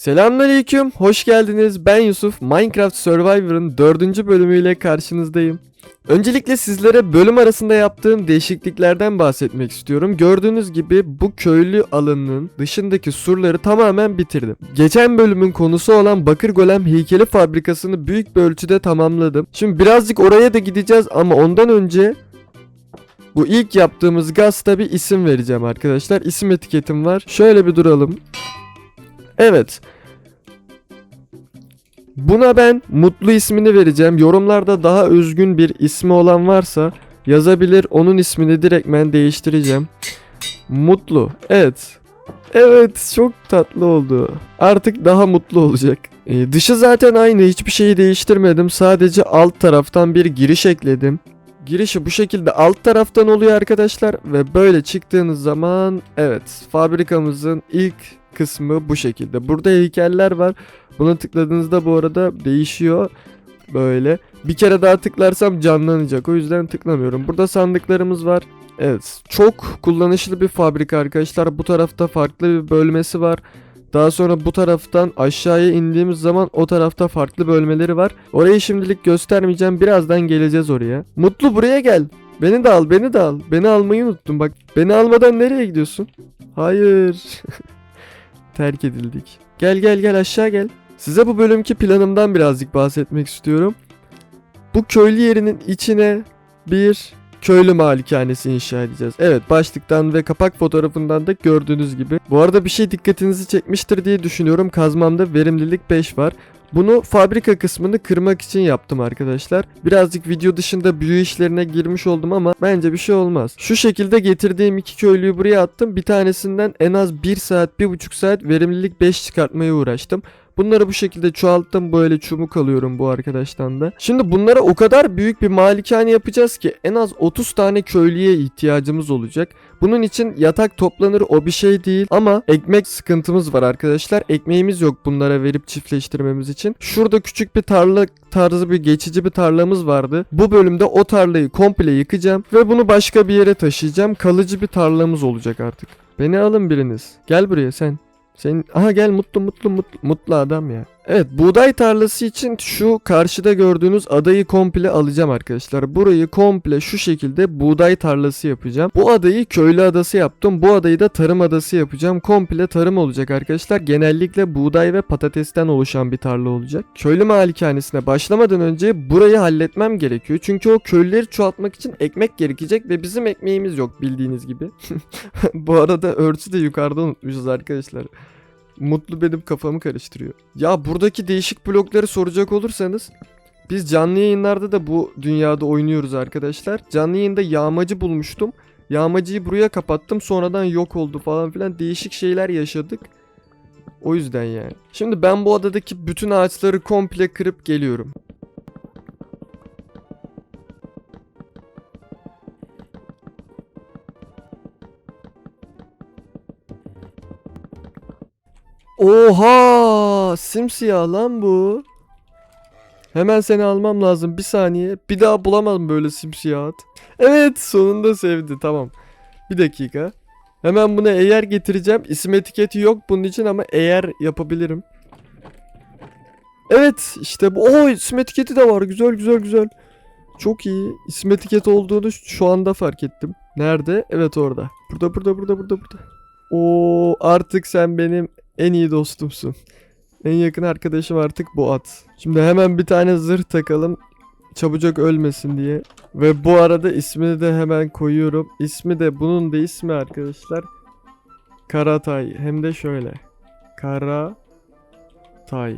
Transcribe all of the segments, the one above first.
Selamünaleyküm, hoş geldiniz. Ben Yusuf. Minecraft Survivor'ın dördüncü bölümüyle karşınızdayım. Öncelikle sizlere bölüm arasında yaptığım değişikliklerden bahsetmek istiyorum. Gördüğünüz gibi bu köylü alanının dışındaki surları tamamen bitirdim. Geçen bölümün konusu olan Bakır Golem heykeli fabrikasını büyük bir ölçüde tamamladım. Şimdi birazcık oraya da gideceğiz ama ondan önce bu ilk yaptığımız gazta bir isim vereceğim arkadaşlar. İsim etiketim var. Şöyle bir duralım. Evet. Buna ben Mutlu ismini vereceğim. Yorumlarda daha özgün bir ismi olan varsa yazabilir. Onun ismini direktmen değiştireceğim. Mutlu. Evet. Evet çok tatlı oldu. Artık daha mutlu olacak. Ee, dışı zaten aynı. Hiçbir şeyi değiştirmedim. Sadece alt taraftan bir giriş ekledim. Girişi bu şekilde alt taraftan oluyor arkadaşlar ve böyle çıktığınız zaman evet fabrikamızın ilk kısmı bu şekilde. Burada heykeller var. Buna tıkladığınızda bu arada değişiyor böyle. Bir kere daha tıklarsam canlanacak. O yüzden tıklamıyorum. Burada sandıklarımız var. Evet. Çok kullanışlı bir fabrika arkadaşlar. Bu tarafta farklı bir bölmesi var. Daha sonra bu taraftan aşağıya indiğimiz zaman o tarafta farklı bölmeleri var. Orayı şimdilik göstermeyeceğim. Birazdan geleceğiz oraya. Mutlu buraya gel. Beni de al, beni de al. Beni almayı unuttum bak. Beni almadan nereye gidiyorsun? Hayır. Terk edildik. Gel gel gel aşağı gel. Size bu bölümki planımdan birazcık bahsetmek istiyorum. Bu köylü yerinin içine bir köylü malikanesi inşa edeceğiz. Evet başlıktan ve kapak fotoğrafından da gördüğünüz gibi. Bu arada bir şey dikkatinizi çekmiştir diye düşünüyorum. Kazmamda verimlilik 5 var. Bunu fabrika kısmını kırmak için yaptım arkadaşlar. Birazcık video dışında büyü işlerine girmiş oldum ama bence bir şey olmaz. Şu şekilde getirdiğim iki köylüyü buraya attım. Bir tanesinden en az 1 saat 1,5 saat verimlilik 5 çıkartmaya uğraştım. Bunları bu şekilde çoğalttım böyle çubuk alıyorum bu arkadaştan da. Şimdi bunlara o kadar büyük bir malikane yapacağız ki en az 30 tane köylüye ihtiyacımız olacak. Bunun için yatak toplanır o bir şey değil ama ekmek sıkıntımız var arkadaşlar. Ekmeğimiz yok bunlara verip çiftleştirmemiz için. Şurada küçük bir tarla tarzı bir geçici bir tarlamız vardı. Bu bölümde o tarlayı komple yıkacağım ve bunu başka bir yere taşıyacağım. Kalıcı bir tarlamız olacak artık. Beni alın biriniz. Gel buraya sen. Sen aha gel mutlu mutlu mutlu mutlu adam ya. Evet buğday tarlası için şu karşıda gördüğünüz adayı komple alacağım arkadaşlar. Burayı komple şu şekilde buğday tarlası yapacağım. Bu adayı köylü adası yaptım. Bu adayı da tarım adası yapacağım. Komple tarım olacak arkadaşlar. Genellikle buğday ve patatesten oluşan bir tarla olacak. Köylü malikanesine başlamadan önce burayı halletmem gerekiyor. Çünkü o köylüleri çoğaltmak için ekmek gerekecek ve bizim ekmeğimiz yok bildiğiniz gibi. Bu arada örtü de yukarıda unutmuşuz arkadaşlar. Mutlu benim kafamı karıştırıyor. Ya buradaki değişik blokları soracak olursanız biz canlı yayınlarda da bu dünyada oynuyoruz arkadaşlar. Canlı yayında yağmacı bulmuştum. Yağmacıyı buraya kapattım sonradan yok oldu falan filan değişik şeyler yaşadık. O yüzden yani. Şimdi ben bu adadaki bütün ağaçları komple kırıp geliyorum. Oha! Simsiyah lan bu. Hemen seni almam lazım. Bir saniye. Bir daha bulamadım böyle simsiyah at. Evet sonunda sevdi. Tamam. Bir dakika. Hemen buna eğer getireceğim. İsim etiketi yok bunun için ama eğer yapabilirim. Evet işte bu. Oo isim etiketi de var. Güzel güzel güzel. Çok iyi. İsim etiketi olduğunu şu anda fark ettim. Nerede? Evet orada. Burada burada burada burada burada. Oo artık sen benim en iyi dostumsun. En yakın arkadaşım artık bu at. Şimdi hemen bir tane zırh takalım. Çabucak ölmesin diye. Ve bu arada ismini de hemen koyuyorum. İsmi de bunun da ismi arkadaşlar. Karatay. Hem de şöyle. Karatay.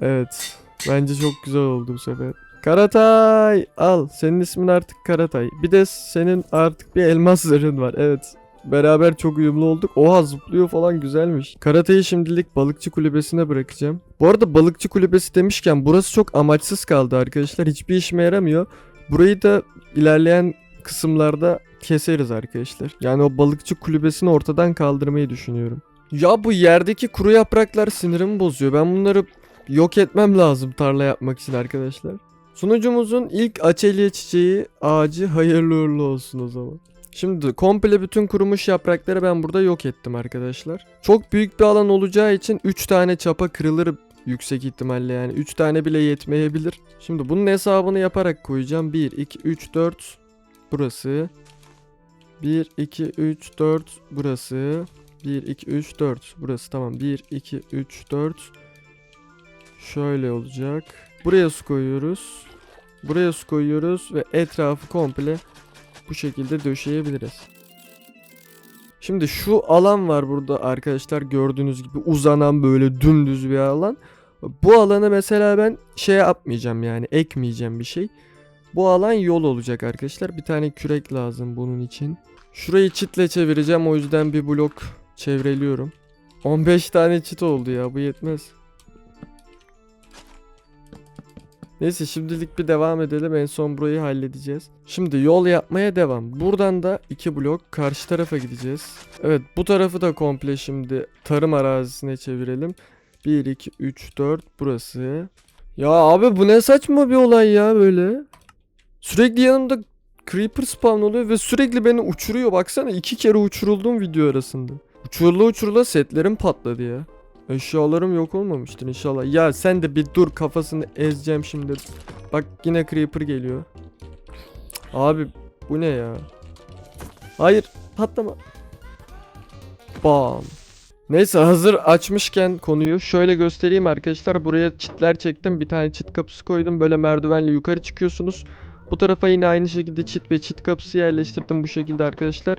Evet. Bence çok güzel oldu bu sefer. Karatay al. Senin ismin artık Karatay. Bir de senin artık bir elmas zırhın var. Evet. Beraber çok uyumlu olduk. Oha zıplıyor falan güzelmiş. Karatayı şimdilik balıkçı kulübesine bırakacağım. Bu arada balıkçı kulübesi demişken burası çok amaçsız kaldı arkadaşlar. Hiçbir işime yaramıyor. Burayı da ilerleyen kısımlarda keseriz arkadaşlar. Yani o balıkçı kulübesini ortadan kaldırmayı düşünüyorum. Ya bu yerdeki kuru yapraklar sinirimi bozuyor. Ben bunları yok etmem lazım tarla yapmak için arkadaşlar. Sunucumuzun ilk açelya çiçeği ağacı hayırlı uğurlu olsun o zaman. Şimdi komple bütün kurumuş yaprakları ben burada yok ettim arkadaşlar. Çok büyük bir alan olacağı için 3 tane çapa kırılır yüksek ihtimalle yani. 3 tane bile yetmeyebilir. Şimdi bunun hesabını yaparak koyacağım. 1, 2, 3, 4 burası. 1, 2, 3, 4 burası. 1, 2, 3, 4 burası tamam. 1, 2, 3, 4 Şöyle olacak. Buraya su koyuyoruz. Buraya su koyuyoruz ve etrafı komple bu şekilde döşeyebiliriz. Şimdi şu alan var burada arkadaşlar gördüğünüz gibi uzanan böyle dümdüz bir alan. Bu alanı mesela ben şey yapmayacağım yani ekmeyeceğim bir şey. Bu alan yol olacak arkadaşlar. Bir tane kürek lazım bunun için. Şurayı çitle çevireceğim o yüzden bir blok çevreliyorum. 15 tane çit oldu ya bu yetmez. Neyse şimdilik bir devam edelim en son burayı halledeceğiz. Şimdi yol yapmaya devam. Buradan da iki blok karşı tarafa gideceğiz. Evet bu tarafı da komple şimdi tarım arazisine çevirelim. 1, 2, 3, 4 burası. Ya abi bu ne saçma bir olay ya böyle. Sürekli yanımda creeper spawn oluyor ve sürekli beni uçuruyor. Baksana iki kere uçuruldum video arasında. Uçurula uçurula setlerim patladı ya. Eşyalarım yok olmamıştır inşallah. Ya sen de bir dur kafasını ezeceğim şimdi. Bak yine creeper geliyor. Abi bu ne ya? Hayır patlama. Bam. Neyse hazır açmışken konuyu şöyle göstereyim arkadaşlar. Buraya çitler çektim. Bir tane çit kapısı koydum. Böyle merdivenle yukarı çıkıyorsunuz. Bu tarafa yine aynı şekilde çit ve çit kapısı yerleştirdim bu şekilde arkadaşlar.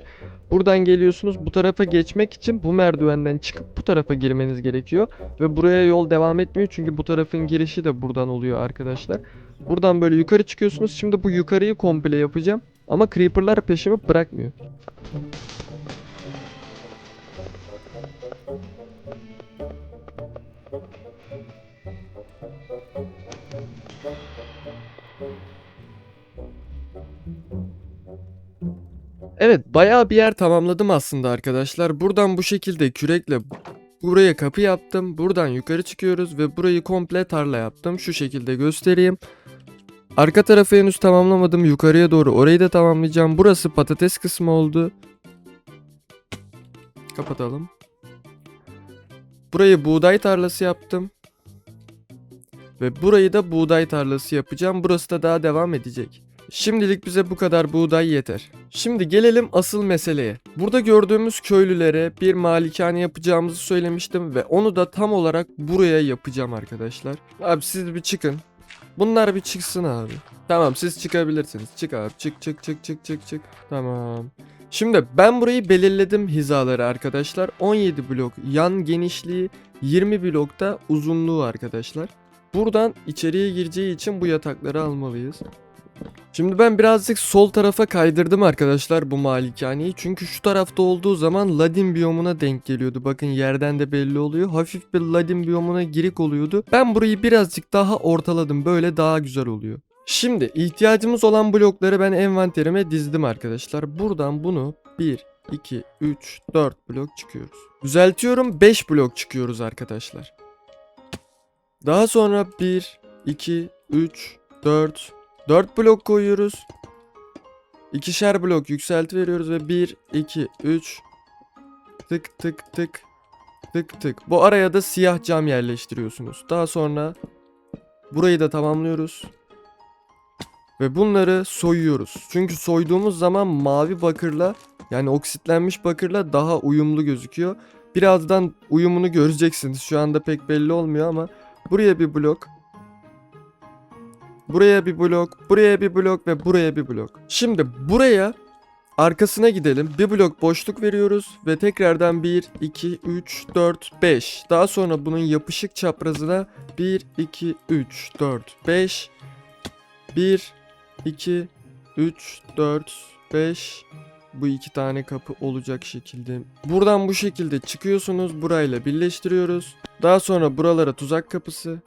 Buradan geliyorsunuz. Bu tarafa geçmek için bu merdivenden çıkıp bu tarafa girmeniz gerekiyor. Ve buraya yol devam etmiyor çünkü bu tarafın girişi de buradan oluyor arkadaşlar. Buradan böyle yukarı çıkıyorsunuz. Şimdi bu yukarıyı komple yapacağım. Ama creeperlar peşimi bırakmıyor. Evet bayağı bir yer tamamladım aslında arkadaşlar. Buradan bu şekilde kürekle buraya kapı yaptım. Buradan yukarı çıkıyoruz ve burayı komple tarla yaptım. Şu şekilde göstereyim. Arka tarafı henüz tamamlamadım. Yukarıya doğru orayı da tamamlayacağım. Burası patates kısmı oldu. Kapatalım. Burayı buğday tarlası yaptım. Ve burayı da buğday tarlası yapacağım. Burası da daha devam edecek. Şimdilik bize bu kadar buğday yeter. Şimdi gelelim asıl meseleye. Burada gördüğümüz köylülere bir malikane yapacağımızı söylemiştim ve onu da tam olarak buraya yapacağım arkadaşlar. Abi siz bir çıkın. Bunlar bir çıksın abi. Tamam siz çıkabilirsiniz. Çık abi. Çık çık çık çık çık çık. Tamam. Şimdi ben burayı belirledim hizaları arkadaşlar. 17 blok yan genişliği, 20 blokta uzunluğu arkadaşlar. Buradan içeriye gireceği için bu yatakları almalıyız. Şimdi ben birazcık sol tarafa kaydırdım arkadaşlar bu malikaneyi. Çünkü şu tarafta olduğu zaman ladin biyomuna denk geliyordu. Bakın yerden de belli oluyor. Hafif bir ladin biyomuna girik oluyordu. Ben burayı birazcık daha ortaladım. Böyle daha güzel oluyor. Şimdi ihtiyacımız olan blokları ben envanterime dizdim arkadaşlar. Buradan bunu 1, 2, 3, 4 blok çıkıyoruz. Düzeltiyorum 5 blok çıkıyoruz arkadaşlar. Daha sonra 1, 2, 3, 4, 4 blok koyuyoruz. İkişer blok yükselti veriyoruz ve 1, 2, 3 tık tık tık tık tık. Bu araya da siyah cam yerleştiriyorsunuz. Daha sonra burayı da tamamlıyoruz. Ve bunları soyuyoruz. Çünkü soyduğumuz zaman mavi bakırla yani oksitlenmiş bakırla daha uyumlu gözüküyor. Birazdan uyumunu göreceksiniz. Şu anda pek belli olmuyor ama buraya bir blok, Buraya bir blok, buraya bir blok ve buraya bir blok. Şimdi buraya arkasına gidelim. Bir blok boşluk veriyoruz ve tekrardan 1, 2, 3, 4, 5. Daha sonra bunun yapışık çaprazına 1, 2, 3, 4, 5. 1, 2, 3, 4, 5. Bu iki tane kapı olacak şekilde. Buradan bu şekilde çıkıyorsunuz. Burayla birleştiriyoruz. Daha sonra buralara tuzak kapısı.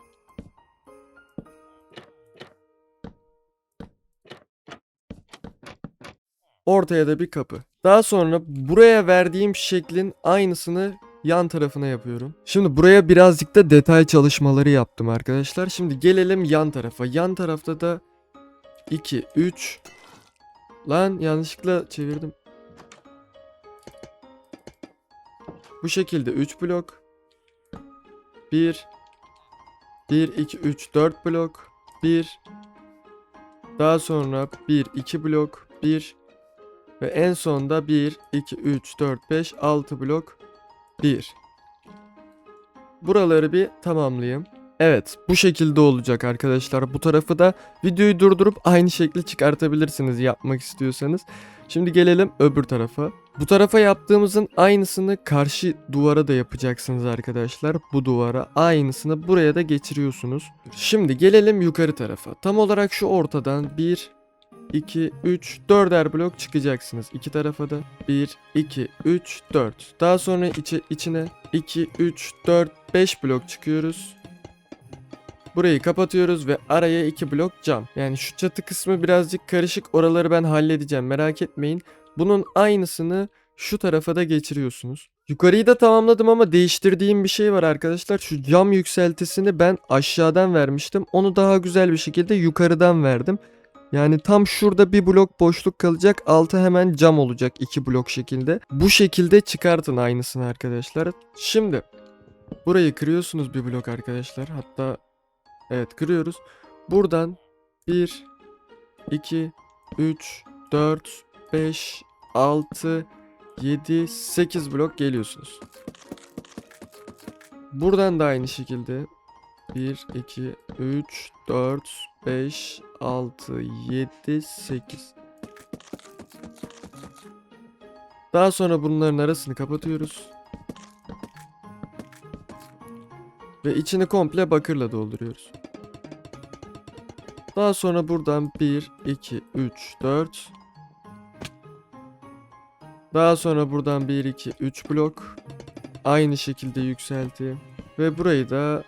Ortaya da bir kapı. Daha sonra buraya verdiğim şeklin aynısını yan tarafına yapıyorum. Şimdi buraya birazcık da detay çalışmaları yaptım arkadaşlar. Şimdi gelelim yan tarafa. Yan tarafta da 2, 3 Lan yanlışlıkla çevirdim. Bu şekilde 3 blok 1 1, 2, 3, 4 blok 1 Daha sonra 1, 2 blok 1 ve en sonda 1 2 3 4 5 6 blok. 1 Buraları bir tamamlayayım. Evet bu şekilde olacak arkadaşlar. Bu tarafı da videoyu durdurup aynı şekli çıkartabilirsiniz yapmak istiyorsanız. Şimdi gelelim öbür tarafa. Bu tarafa yaptığımızın aynısını karşı duvara da yapacaksınız arkadaşlar. Bu duvara aynısını buraya da geçiriyorsunuz. Şimdi gelelim yukarı tarafa. Tam olarak şu ortadan 1, 2, 3, 4'er blok çıkacaksınız. İki tarafa da 1, 2, 3, 4. Daha sonra içi, içine 2, 3, 4, 5 blok çıkıyoruz. Burayı kapatıyoruz ve araya 2 blok cam. Yani şu çatı kısmı birazcık karışık. Oraları ben halledeceğim merak etmeyin. Bunun aynısını şu tarafa da geçiriyorsunuz. Yukarıyı da tamamladım ama değiştirdiğim bir şey var arkadaşlar. Şu cam yükseltisini ben aşağıdan vermiştim. Onu daha güzel bir şekilde yukarıdan verdim. Yani tam şurada bir blok boşluk kalacak. Altı hemen cam olacak iki blok şekilde. Bu şekilde çıkartın aynısını arkadaşlar. Şimdi burayı kırıyorsunuz bir blok arkadaşlar. Hatta evet kırıyoruz. Buradan 1, 2, 3, 4, 5, 6, 7, 8 blok geliyorsunuz. Buradan da aynı şekilde 1, 2, 3, 4, 5, 6, 7, 8. Daha sonra bunların arasını kapatıyoruz. Ve içini komple bakırla dolduruyoruz. Daha sonra buradan 1, 2, 3, 4. Daha sonra buradan 1, 2, 3 blok. Aynı şekilde yükselti. Ve burayı da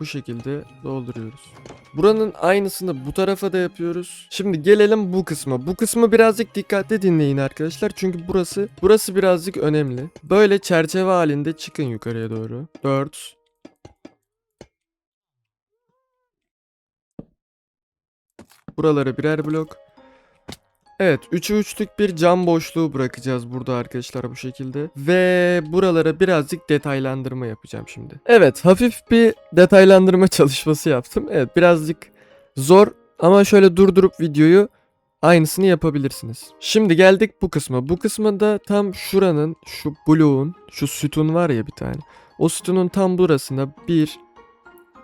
bu şekilde dolduruyoruz. Buranın aynısını bu tarafa da yapıyoruz. Şimdi gelelim bu kısma. Bu kısmı birazcık dikkatli dinleyin arkadaşlar. Çünkü burası burası birazcık önemli. Böyle çerçeve halinde çıkın yukarıya doğru. 4 Buralara birer blok. Evet 3'ü 3'lük bir cam boşluğu bırakacağız burada arkadaşlar bu şekilde. Ve buralara birazcık detaylandırma yapacağım şimdi. Evet hafif bir detaylandırma çalışması yaptım. Evet birazcık zor ama şöyle durdurup videoyu aynısını yapabilirsiniz. Şimdi geldik bu kısma. Bu kısmında tam şuranın şu bloğun şu sütun var ya bir tane. O sütunun tam burasına 1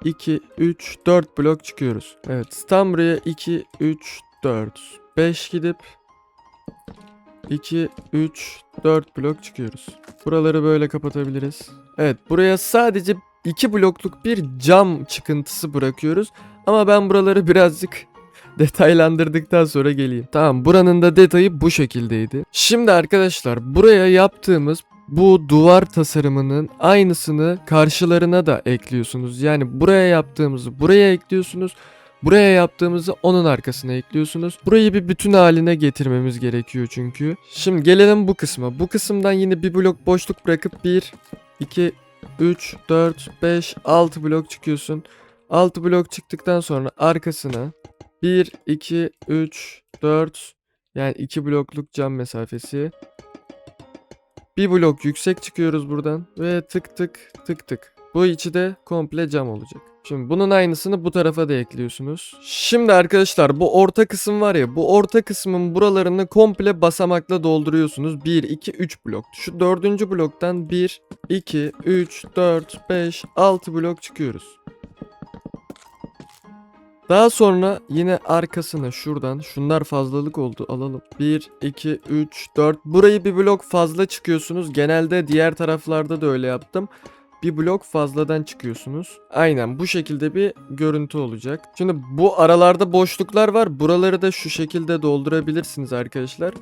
2 3 4 blok çıkıyoruz. Evet tam buraya 2 3 4 5 gidip 2 3 4 blok çıkıyoruz. Buraları böyle kapatabiliriz. Evet buraya sadece 2 blokluk bir cam çıkıntısı bırakıyoruz. Ama ben buraları birazcık detaylandırdıktan sonra geleyim. Tamam buranın da detayı bu şekildeydi. Şimdi arkadaşlar buraya yaptığımız bu duvar tasarımının aynısını karşılarına da ekliyorsunuz. Yani buraya yaptığımızı buraya ekliyorsunuz. Buraya yaptığımızı onun arkasına ekliyorsunuz. Burayı bir bütün haline getirmemiz gerekiyor çünkü. Şimdi gelelim bu kısma. Bu kısımdan yine bir blok boşluk bırakıp 1, 2, 3, 4, 5, 6 blok çıkıyorsun. 6 blok çıktıktan sonra arkasına 1, 2, 3, 4 yani 2 blokluk cam mesafesi. Bir blok yüksek çıkıyoruz buradan ve tık tık tık tık. Bu içi de komple cam olacak. Şimdi bunun aynısını bu tarafa da ekliyorsunuz. Şimdi arkadaşlar bu orta kısım var ya bu orta kısmın buralarını komple basamakla dolduruyorsunuz. 1, 2, 3 blok. Şu dördüncü bloktan 1, 2, 3, 4, 5, 6 blok çıkıyoruz. Daha sonra yine arkasına şuradan şunlar fazlalık oldu alalım. 1, 2, 3, 4 burayı bir blok fazla çıkıyorsunuz. Genelde diğer taraflarda da öyle yaptım bir blok fazladan çıkıyorsunuz. Aynen bu şekilde bir görüntü olacak. Şimdi bu aralarda boşluklar var. Buraları da şu şekilde doldurabilirsiniz arkadaşlar.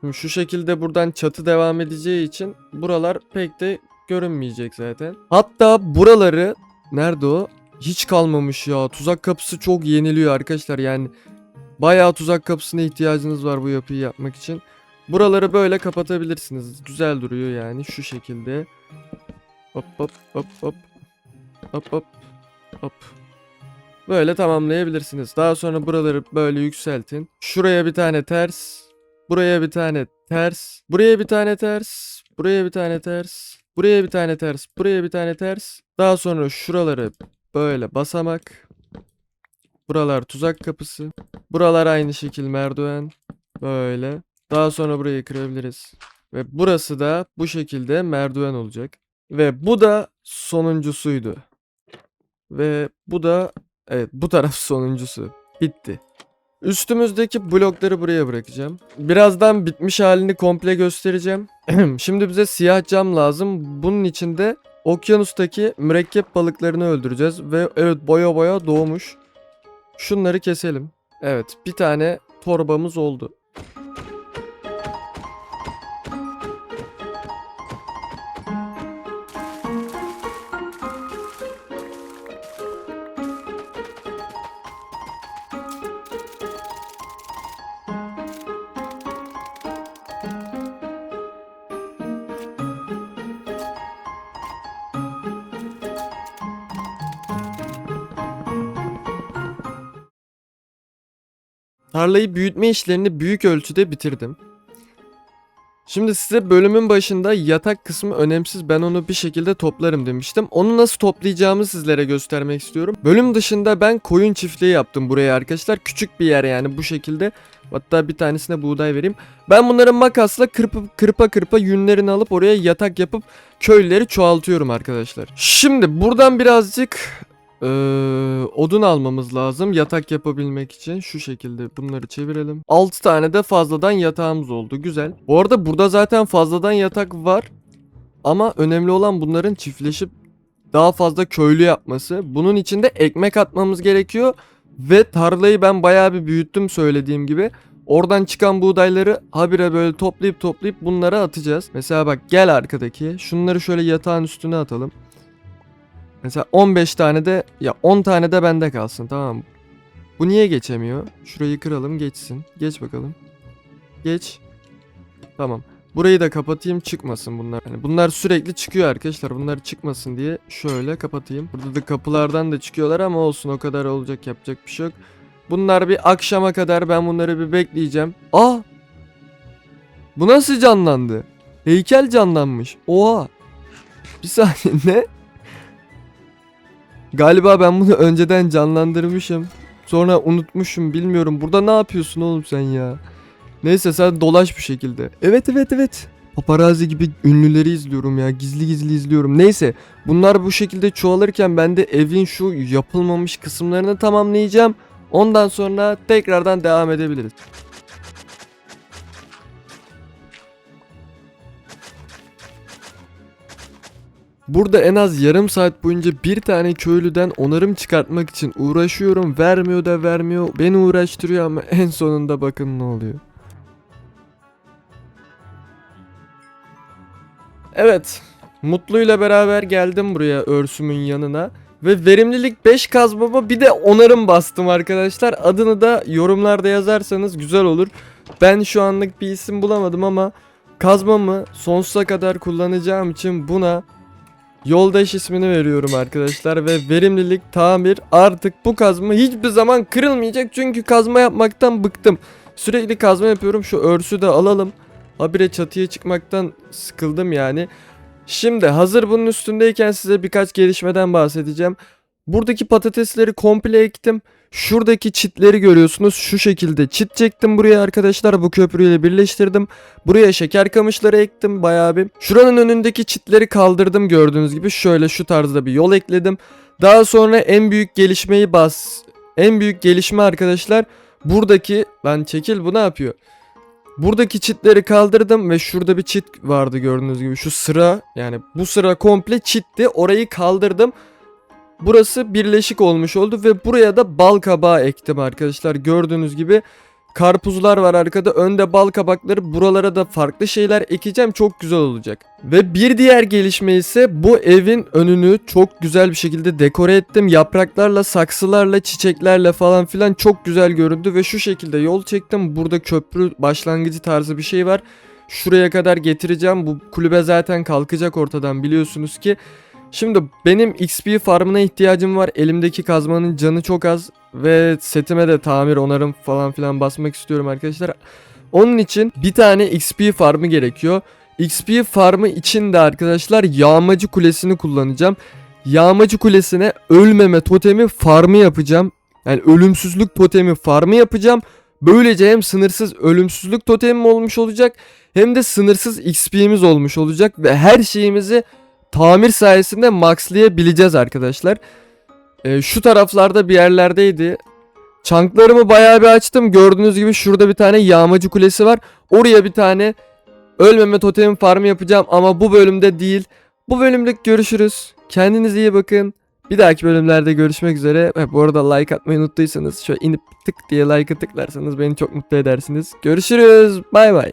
Şimdi şu şekilde buradan çatı devam edeceği için buralar pek de görünmeyecek zaten. Hatta buraları nerede o? Hiç kalmamış ya. Tuzak kapısı çok yeniliyor arkadaşlar. Yani bayağı tuzak kapısına ihtiyacınız var bu yapıyı yapmak için. Buraları böyle kapatabilirsiniz. Güzel duruyor yani şu şekilde. Hop hop hop hop. Hop hop hop. Böyle tamamlayabilirsiniz. Daha sonra buraları böyle yükseltin. Şuraya bir tane ters. Buraya bir tane ters. Buraya bir tane ters. Buraya bir tane ters. Buraya bir tane ters. Buraya bir tane ters. Daha sonra şuraları böyle basamak. Buralar tuzak kapısı. Buralar aynı şekil merdiven. Böyle. Daha sonra burayı kırabiliriz. Ve burası da bu şekilde merdiven olacak. Ve bu da sonuncusuydu. Ve bu da evet bu taraf sonuncusu. Bitti. Üstümüzdeki blokları buraya bırakacağım. Birazdan bitmiş halini komple göstereceğim. Şimdi bize siyah cam lazım. Bunun için de okyanustaki mürekkep balıklarını öldüreceğiz. Ve evet boya boya doğmuş. Şunları keselim. Evet bir tane torbamız oldu. Tarlayı büyütme işlerini büyük ölçüde bitirdim. Şimdi size bölümün başında yatak kısmı önemsiz ben onu bir şekilde toplarım demiştim. Onu nasıl toplayacağımı sizlere göstermek istiyorum. Bölüm dışında ben koyun çiftliği yaptım buraya arkadaşlar. Küçük bir yer yani bu şekilde. Hatta bir tanesine buğday vereyim. Ben bunları makasla kırpıp kırpa kırpa yünlerini alıp oraya yatak yapıp köylüleri çoğaltıyorum arkadaşlar. Şimdi buradan birazcık ee, odun almamız lazım yatak yapabilmek için. Şu şekilde bunları çevirelim. 6 tane de fazladan yatağımız oldu. Güzel. Bu arada burada zaten fazladan yatak var. Ama önemli olan bunların çiftleşip daha fazla köylü yapması. Bunun için de ekmek atmamız gerekiyor. Ve tarlayı ben bayağı bir büyüttüm söylediğim gibi. Oradan çıkan buğdayları habire böyle toplayıp toplayıp bunlara atacağız. Mesela bak gel arkadaki. Şunları şöyle yatağın üstüne atalım. Mesela 15 tane de ya 10 tane de bende kalsın tamam mı? Bu niye geçemiyor? Şurayı kıralım geçsin. Geç bakalım. Geç. Tamam. Burayı da kapatayım çıkmasın bunlar. Yani bunlar sürekli çıkıyor arkadaşlar. Bunlar çıkmasın diye şöyle kapatayım. Burada da kapılardan da çıkıyorlar ama olsun o kadar olacak yapacak bir şey yok. Bunlar bir akşama kadar ben bunları bir bekleyeceğim. Aa! Bu nasıl canlandı? Heykel canlanmış. Oha! Bir saniye ne? Galiba ben bunu önceden canlandırmışım. Sonra unutmuşum bilmiyorum. Burada ne yapıyorsun oğlum sen ya? Neyse sen dolaş bir şekilde. Evet evet evet. Paparazzi gibi ünlüleri izliyorum ya. Gizli gizli izliyorum. Neyse bunlar bu şekilde çoğalırken ben de evin şu yapılmamış kısımlarını tamamlayacağım. Ondan sonra tekrardan devam edebiliriz. Burada en az yarım saat boyunca bir tane köylüden onarım çıkartmak için uğraşıyorum. Vermiyor da vermiyor. Beni uğraştırıyor ama en sonunda bakın ne oluyor. Evet. Mutlu ile beraber geldim buraya örsümün yanına. Ve verimlilik 5 kazmama bir de onarım bastım arkadaşlar. Adını da yorumlarda yazarsanız güzel olur. Ben şu anlık bir isim bulamadım ama kazmamı sonsuza kadar kullanacağım için buna Yoldaş ismini veriyorum arkadaşlar ve verimlilik tamir artık bu kazma hiçbir zaman kırılmayacak çünkü kazma yapmaktan bıktım. Sürekli kazma yapıyorum şu örsü de alalım. Habire çatıya çıkmaktan sıkıldım yani. Şimdi hazır bunun üstündeyken size birkaç gelişmeden bahsedeceğim. Buradaki patatesleri komple ektim. Şuradaki çitleri görüyorsunuz. Şu şekilde çit çektim buraya arkadaşlar. Bu köprüyle birleştirdim. Buraya şeker kamışları ektim bayağı bir. Şuranın önündeki çitleri kaldırdım gördüğünüz gibi. Şöyle şu tarzda bir yol ekledim. Daha sonra en büyük gelişmeyi bas. En büyük gelişme arkadaşlar. Buradaki ben çekil bu ne yapıyor? Buradaki çitleri kaldırdım ve şurada bir çit vardı gördüğünüz gibi. Şu sıra yani bu sıra komple çitti. Orayı kaldırdım. Burası birleşik olmuş oldu ve buraya da bal kabağı ektim arkadaşlar. Gördüğünüz gibi karpuzlar var arkada. Önde bal kabakları. Buralara da farklı şeyler ekeceğim. Çok güzel olacak. Ve bir diğer gelişme ise bu evin önünü çok güzel bir şekilde dekore ettim. Yapraklarla, saksılarla, çiçeklerle falan filan çok güzel göründü ve şu şekilde yol çektim. Burada köprü başlangıcı tarzı bir şey var. Şuraya kadar getireceğim. Bu kulübe zaten kalkacak ortadan biliyorsunuz ki. Şimdi benim XP farmına ihtiyacım var. Elimdeki kazmanın canı çok az ve setime de tamir, onarım falan filan basmak istiyorum arkadaşlar. Onun için bir tane XP farmı gerekiyor. XP farmı için de arkadaşlar yağmacı kulesini kullanacağım. Yağmacı kulesine ölmeme totemi farmı yapacağım. Yani ölümsüzlük totemi farmı yapacağım. Böylece hem sınırsız ölümsüzlük totemim olmuş olacak hem de sınırsız XP'miz olmuş olacak ve her şeyimizi tamir sayesinde maxlayabileceğiz arkadaşlar. Ee, şu taraflarda bir yerlerdeydi. Çanklarımı bayağı bir açtım. Gördüğünüz gibi şurada bir tane yağmacı kulesi var. Oraya bir tane ölmeme totem farmı yapacağım ama bu bölümde değil. Bu bölümlük görüşürüz. Kendinize iyi bakın. Bir dahaki bölümlerde görüşmek üzere. Ve bu arada like atmayı unuttuysanız şöyle inip tık diye like'a tıklarsanız beni çok mutlu edersiniz. Görüşürüz. Bay bay.